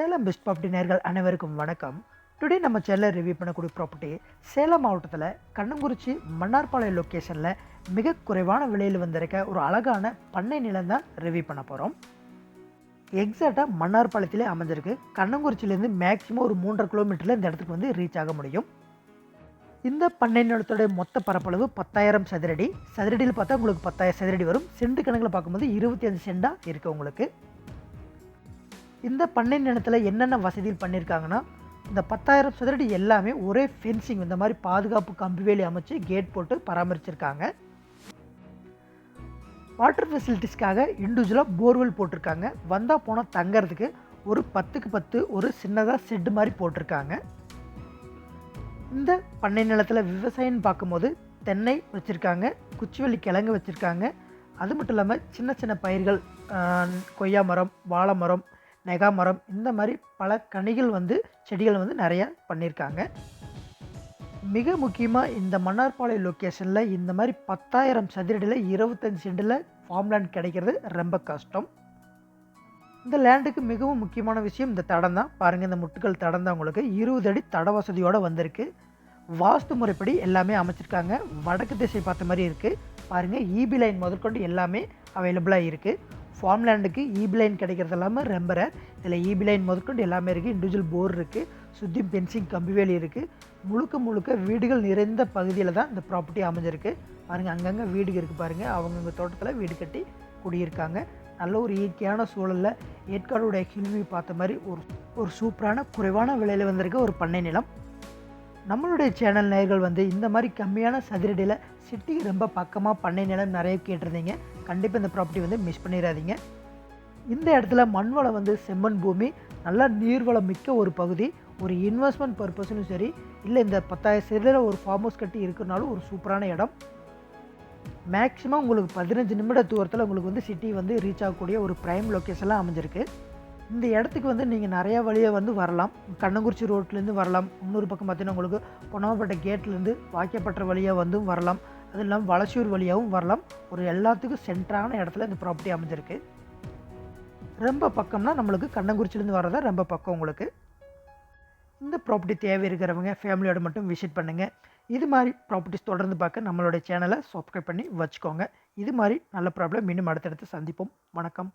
Salem best property நேர்கள் அனைவருக்கும் வணக்கம். டுடே நம்ம சேனலில் ரிவ்யூ பண்ணக்கூடிய ப்ராப்பர்ட்டி சேலம் மாவட்டத்தில் கண்ணங்குறிச்சி மன்னார்பாளையம் லொக்கேஷனில் மிக குறைவான விலையில் வந்திருக்க ஒரு அழகான பண்ணை நிலம் தான் ரிவ்யூ பண்ண போகிறோம் எக்ஸாக்டாக மன்னார்பாளையத்திலே அமைஞ்சிருக்கு. கண்ணங்குறிச்சியிலேருந்து மேக்ஸிமம் ஒரு மூன்றரை கிலோமீட்டரில் இந்த இடத்துக்கு வந்து ரீச் ஆக முடியும். இந்த பண்ணை நிலத்தோடைய மொத்த பரப்பளவு பத்தாயிரம் சதுரடி. சதுரடியில் பார்த்தா உங்களுக்கு பத்தாயிரம் சதுரடி வரும். செண்டு கணக்கில் பார்க்கும்போது இருபத்தி அஞ்சு சென்டாக இருக்குது உங்களுக்கு. இந்த பண்ணை நிலத்தில் என்னென்ன வசதிகள் பண்ணியிருக்காங்கன்னா இந்த பத்தாயிரம் சதுரடி எல்லாமே ஒரே ஃபென்சிங் இந்த மாதிரி பாதுகாப்பு கம்பி வேலி அமைச்சு கேட் போட்டு பராமரிச்சிருக்காங்க. வாட்டர் ஃபெசிலிட்டிஸ்க்காக இண்டிவிஜுவலாக போர்வெல் போட்டிருக்காங்க. வந்தால் போனால் தங்கறதுக்கு ஒரு பத்துக்கு பத்து ஒரு சின்னதாக செட்டு மாதிரி போட்டிருக்காங்க. இந்த பண்ணை நிலத்தில் விவசாயம்னு பார்க்கும்போது தென்னை வச்சுருக்காங்க குச்சிவள்ளி கிழங்கு வச்சுருக்காங்க. அது மட்டும் இல்லாமல் சின்ன சின்ன பயிர்கள் கொய்யா மரம் வாழை மரம் நெகா மரம் இந்த மாதிரி பல கனிகள் வந்து செடிகள் வந்து நிறையா பண்ணியிருக்காங்க. மிக முக்கியமாக இந்த மன்னார்பாளைய லொக்கேஷனில் இந்த மாதிரி பத்தாயிரம் சதுரடியில் இருபத்தஞ்சி சென்டில் ஃபார்ம்லேண்ட் கிடைக்கிறது ரொம்ப கஷ்டம். இந்த லேண்டுக்கு மிகவும் முக்கியமான விஷயம் இந்த தடம் தான். பாருங்கள் இந்த முட்டுக்கள் தடம் தான் உங்களுக்கு. இருபது அடி தட வசதியோடு வந்திருக்கு. வாஸ்து முறைப்படி எல்லாமே அமைச்சிருக்காங்க. வடக்கு திசை பார்த்த மாதிரி இருக்குது பாருங்கள் ஈபி லைன் முதற்கொண்டு எல்லாமே அவைலபிளாக இருக்குது ஃபார்ம் லேண்டுக்கு லைன் e கிடைக்கிறது எல்லாமே ரொம்ப ரேர் இதில் e ஈபி லைன் முதற்கொண்டு எல்லாமே இருக்குது. இண்டிவிஜுவல் போர் இருக்குது. சுத்தியும் பென்சிங் கம்பிவேலி இருக்குது. முழுக்க முழுக்க வீடுகள் நிறைந்த பகுதியில் தான் இந்த ப்ராப்பர்ட்டி அமைஞ்சிருக்கு. பாருங்கள் அங்கங்கே வீடு இருக்குது பாருங்கள் அவங்கவுங்க தோட்டத்தில் வீடு கட்டி குடியிருக்காங்க. நல்ல ஒரு இயற்கையான சூழலில் ஏற்காடுடைய ஹில்வி பார்த்த மாதிரி ஒரு ஒரு சூப்பரான குறைவான விலையில் வந்திருக்க ஒரு பண்ணை நிலம். நம்மளுடைய சேனல் நேயர்கள் வந்து இந்த மாதிரி கம்மியான சதுரடியில் சிட்டிக்கு ரொம்ப பக்கமாக பண்ணை நிலம் நிறைய கேட்டிருந்தீங்க. கண்டிப்பாக இந்த ப்ராப்பர்ட்டி வந்து மிஸ் பண்ணிடாதீங்க. இந்த இடத்துல மண் வளம் வந்து செம்மண் பூமி நல்லா நீர்வளம் மிக்க ஒரு பகுதி. ஒரு இன்வெஸ்ட்மெண்ட் பர்பஸ்னும் சரி இல்லை இந்த பத்தாயிரம் சதுர ஒரு ஃபார்ம் ஹவுஸ் கட்டி இருக்கிறனாலும் ஒரு சூப்பரான இடம். மேக்ஸிமம் உங்களுக்கு பதினஞ்சு நிமிட தூரத்தில் உங்களுக்கு வந்து சிட்டி வந்து ரீச் ஆகக்கூடிய ஒரு ப்ரைம் லொக்கேஷன்லாம் அமைஞ்சிருக்கு. இந்த இடத்துக்கு வந்து நீங்கள் நிறையா வழியாக வந்து வரலாம். கண்ணங்குறிச்சி ரோட்லேருந்து வரலாம். இன்னொரு பக்கம் பார்த்தீங்கன்னா உங்களுக்கு பொன்னமப்பட்ட கேட்லேருந்து வாக்கியப்பட்ட வழியாக வந்தும் வரலாம். அது இல்லாமல் வளசூர் வழியாகவும் வரலாம். ஒரு எல்லாத்துக்கும் சென்டரான இடத்துல இந்த ப்ராப்பர்ட்டி அமைஞ்சிருக்கு. ரொம்ப பக்கம்னா நம்மளுக்கு கண்ணங்குறிச்சிலேருந்து வரதான் ரொம்ப பக்கம் உங்களுக்கு. இந்த ப்ராப்பர்ட்டி தேவை இருக்கிறவங்க ஃபேமிலியோட மட்டும் விசிட் பண்ணுங்கள் இது மாதிரி ப்ராப்பர்ட்டிஸ் தொடர்ந்து பார்க்க நம்மளுடைய சேனலை சப்ஸ்கிரைப் பண்ணி வச்சுக்கோங்க. இது மாதிரி நல்ல ப்ராப்ளம் மீண்டும் அடுத்தடுத்து சந்திப்போம். வணக்கம்.